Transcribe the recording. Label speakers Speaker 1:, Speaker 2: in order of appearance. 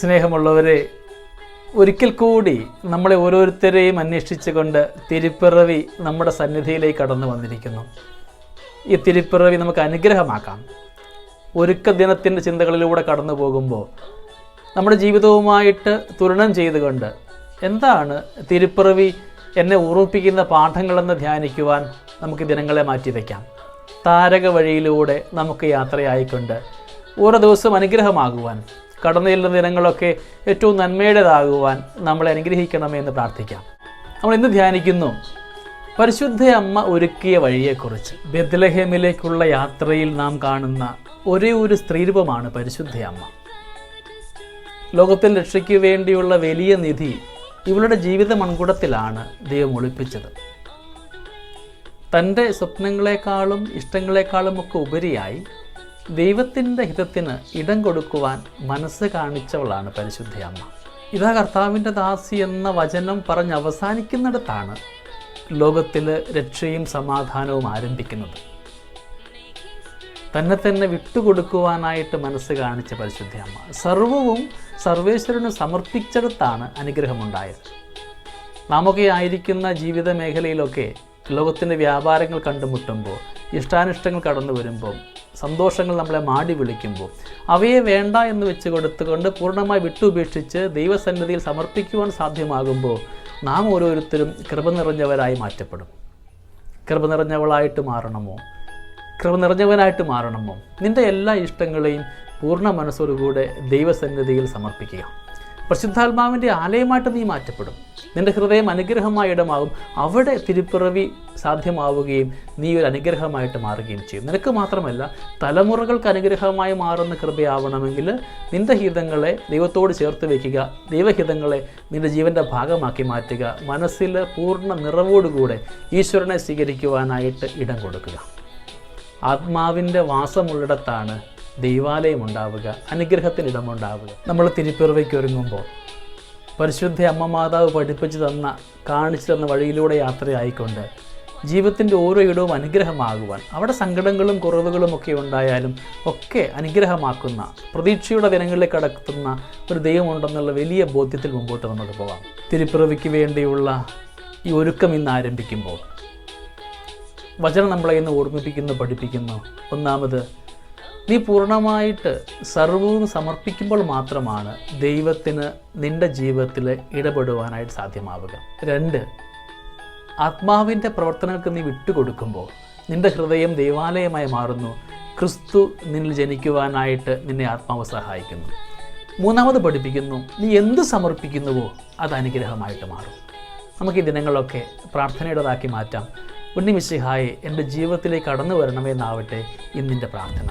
Speaker 1: സ്നേഹമുള്ളവരെ ഒരിക്കൽ കൂടി നമ്മളെ ഓരോരുത്തരെയും അന്വേഷിച്ചുകൊണ്ട് തിരുപ്പിറവി നമ്മുടെ സന്നിധിയിലേക്ക് കടന്നു വന്നിരിക്കുന്നു. ഈ തിരുപ്പിറവി നമുക്ക് അനുഗ്രഹമാക്കാം. ഒരുക്ക ദിനത്തിന്റെ ചിന്തകളിലൂടെ കടന്നു പോകുമ്പോൾ നമ്മുടെ ജീവിതവുമായിട്ട് തുരണം ചെയ്തുകൊണ്ട് എന്താണ് തിരുപ്പിറവി എന്നെ ഓർമ്മിപ്പിക്കുന്ന പാഠങ്ങളെന്ന് ധ്യാനിക്കുവാൻ നമുക്ക് ദിനങ്ങളെ മാറ്റിവെക്കാം താരക വഴിയിലൂടെ നമുക്ക് യാത്രയായിക്കൊണ്ട് ഓരോ ദിവസവും അനുഗ്രഹമാകുവാൻ കടന്നു ചെല്ലുന്ന ദിനങ്ങളൊക്കെ ഏറ്റവും നന്മയുടേതാകുവാൻ നമ്മളെ അനുഗ്രഹിക്കണമേ എന്ന് പ്രാർത്ഥിക്കാം. നമ്മൾ ഇന്ന് ധ്യാനിക്കുന്നു പരിശുദ്ധ അമ്മ ഒരുക്കിയ വഴിയെക്കുറിച്ച്. ബദ്ലഹേമിലേക്കുള്ള യാത്രയിൽ നാം കാണുന്ന ഒരേ ഒരു സ്ത്രീരൂപമാണ് പരിശുദ്ധ അമ്മ. ലോകത്തിൽ രക്ഷയ്ക്ക് വേണ്ടിയുള്ള വലിയ നിധി ഇവളുടെ ജീവിത മൺകുടത്തിലാണ് ദൈവം ഒളിപ്പിച്ചത്. തന്റെ സ്വപ്നങ്ങളെക്കാളും ഇഷ്ടങ്ങളെക്കാളും ഒക്കെ ഉപരിയായി ദൈവത്തിന്റെ ഹിതത്തിന് ഇടം കൊടുക്കുവാൻ മനസ്സ് കാണിച്ചവളാണ് പരിശുദ്ധ അമ്മ. ഇതാ കർത്താവിന്റെ ദാസി എന്ന വചനം പറഞ്ഞ് അവസാനിക്കുന്നിടത്താണ് ലോകത്തിൽ രക്ഷയും സമാധാനവും ആരംഭിക്കുന്നത്. തന്നെ തന്നെ വിട്ടുകൊടുക്കുവാനായിട്ട് മനസ്സ് കാണിച്ച പരിശുദ്ധ അമ്മ. സർവവും സർവേശ്വരന് സമർപ്പിച്ചെടുത്താണ് അനുഗ്രഹമുണ്ടായത്. നാമൊക്കെ ആയിരിക്കുന്ന ജീവിത മേഖലയിലൊക്കെ ലോകത്തിന്റെ വ്യാപാരങ്ങൾ കണ്ടുമുട്ടുമ്പോൾ ഇഷ്ടാനിഷ്ടങ്ങൾ കടന്നു വരുമ്പോൾ സന്തോഷങ്ങൾ നമ്മളെ മാടി വിളിക്കുമ്പോൾ അവയെ വേണ്ട എന്ന് വെച്ച് കൊടുത്തുകൊണ്ട് പൂർണമായി വിട്ടുപേക്ഷിച്ച് ദൈവസന്നിധിയിൽ സമർപ്പിക്കുവാൻ സാധ്യമാകുമ്പോൾ നാം ഓരോരുത്തരും കൃപ നിറഞ്ഞവരായി മാറ്റപ്പെടും. കൃപ നിറഞ്ഞവളായിട്ട് മാറണമോ? കൃപ നിറഞ്ഞവനായിട്ട് മാറണമോ? നിന്റെ എല്ലാ ഇഷ്ടങ്ങളെയും പൂർണ മനസ്സോടുകൂടെ ദൈവസന്നിധിയിൽ സമർപ്പിക്കുക. പരിശുദ്ധാത്മാവിന്റെ ആലയമായിട്ട് നീ മാറ്റപ്പെടും. നിന്റെ ഹൃദയം അനുഗ്രഹമായ ഇടമാകും. അവിടെ തിരുപ്പിറവി സാധ്യമാവുകയും നീ ഒരു അനുഗ്രഹമായിട്ട് മാറുകയും ചെയ്യും. നിനക്ക് മാത്രമല്ല തലമുറകൾക്ക് അനുഗ്രഹമായി മാറുന്ന കൃപയാവണമെങ്കിൽ നിന്റെ ഹിതങ്ങളെ ദൈവത്തോട് ചേർത്ത് വയ്ക്കുക. ദൈവഹിതങ്ങളെ നിന്റെ ജീവന്റെ ഭാഗമാക്കി മാറ്റുക. മനസ്സിൽ പൂർണ നിറവോടുകൂടെ ഈശ്വരനെ സ്വീകരിക്കുവാനായിട്ട് ഇടം കൊടുക്കുക. ആത്മാവിന്റെ വാസമുള്ളിടത്താണ് ദൈവാലയം ഉണ്ടാവുക അനുഗ്രഹത്തിന് ഇടമുണ്ടാവുക നമ്മൾ തിരുപ്പിറവയ്ക്ക് ഒരുങ്ങുമ്പോൾ പരിശുദ്ധ അമ്മ മാതാവ് പഠിപ്പിച്ചു തന്ന കാണിച്ചു തന്ന വഴിയിലൂടെ യാത്രയായിക്കൊണ്ട് ജീവിതത്തിന്റെ ഓരോ ഇടവും അനുഗ്രഹമാകുവാൻ അവിടെ സങ്കടങ്ങളും കുറവുകളും ഒക്കെ ഉണ്ടായാലും ഒക്കെ അനുഗ്രഹമാക്കുന്ന പ്രതീക്ഷയുടെ ദിനങ്ങളിലേക്ക് കടക്കുന്ന ഒരു ദൈവമുണ്ടെന്നുള്ള വലിയ ബോധ്യത്തിൽ മുമ്പോട്ട് നമുക്ക് പോകാം. തിരുപ്പിറവിക്ക് വേണ്ടിയുള്ള ഈ ഒരുക്കം ഇന്ന് ആരംഭിക്കുമ്പോൾ. വചനം നമ്മളെ ഇന്ന് ഓർമ്മിപ്പിക്കുന്നു പഠിപ്പിക്കുന്നു. ഒന്നാമത് നീ പൂർണമായിട്ട് സർവവും സമർപ്പിക്കുമ്പോൾ മാത്രമാണ് ദൈവത്തിന് നിന്റെ ജീവിതത്തിൽ ഇടപെടുവാനായിട്ട് സാധ്യമാവുക. രണ്ട് ആത്മാവിന്റെ പ്രവർത്തനങ്ങൾക്ക് നീ വിട്ടുകൊടുക്കുമ്പോൾ നിന്റെ ഹൃദയം ദൈവാലയമായി മാറുന്നു. ക്രിസ്തു നിന്നിൽ ജനിക്കുവാനായിട്ട് നിന്നെ ആത്മാവ് സഹായിക്കുന്നു. മൂന്നാമത് പഠിപ്പിക്കുന്നു നീ എന്ത് സമർപ്പിക്കുന്നുവോ അത് അനുഗ്രഹമായിട്ട് മാറും. നമുക്ക് ഈ ദിനങ്ങളൊക്കെ പ്രാർത്ഥനയുടേതാക്കി മാറ്റാം. ഉണ്ണി മിശിഹായി എന്റെ ജീവിതത്തിലേക്ക് കടന്നു വരണമെന്നാവട്ടെ ഇന്നിന്റെ പ്രാർത്ഥന.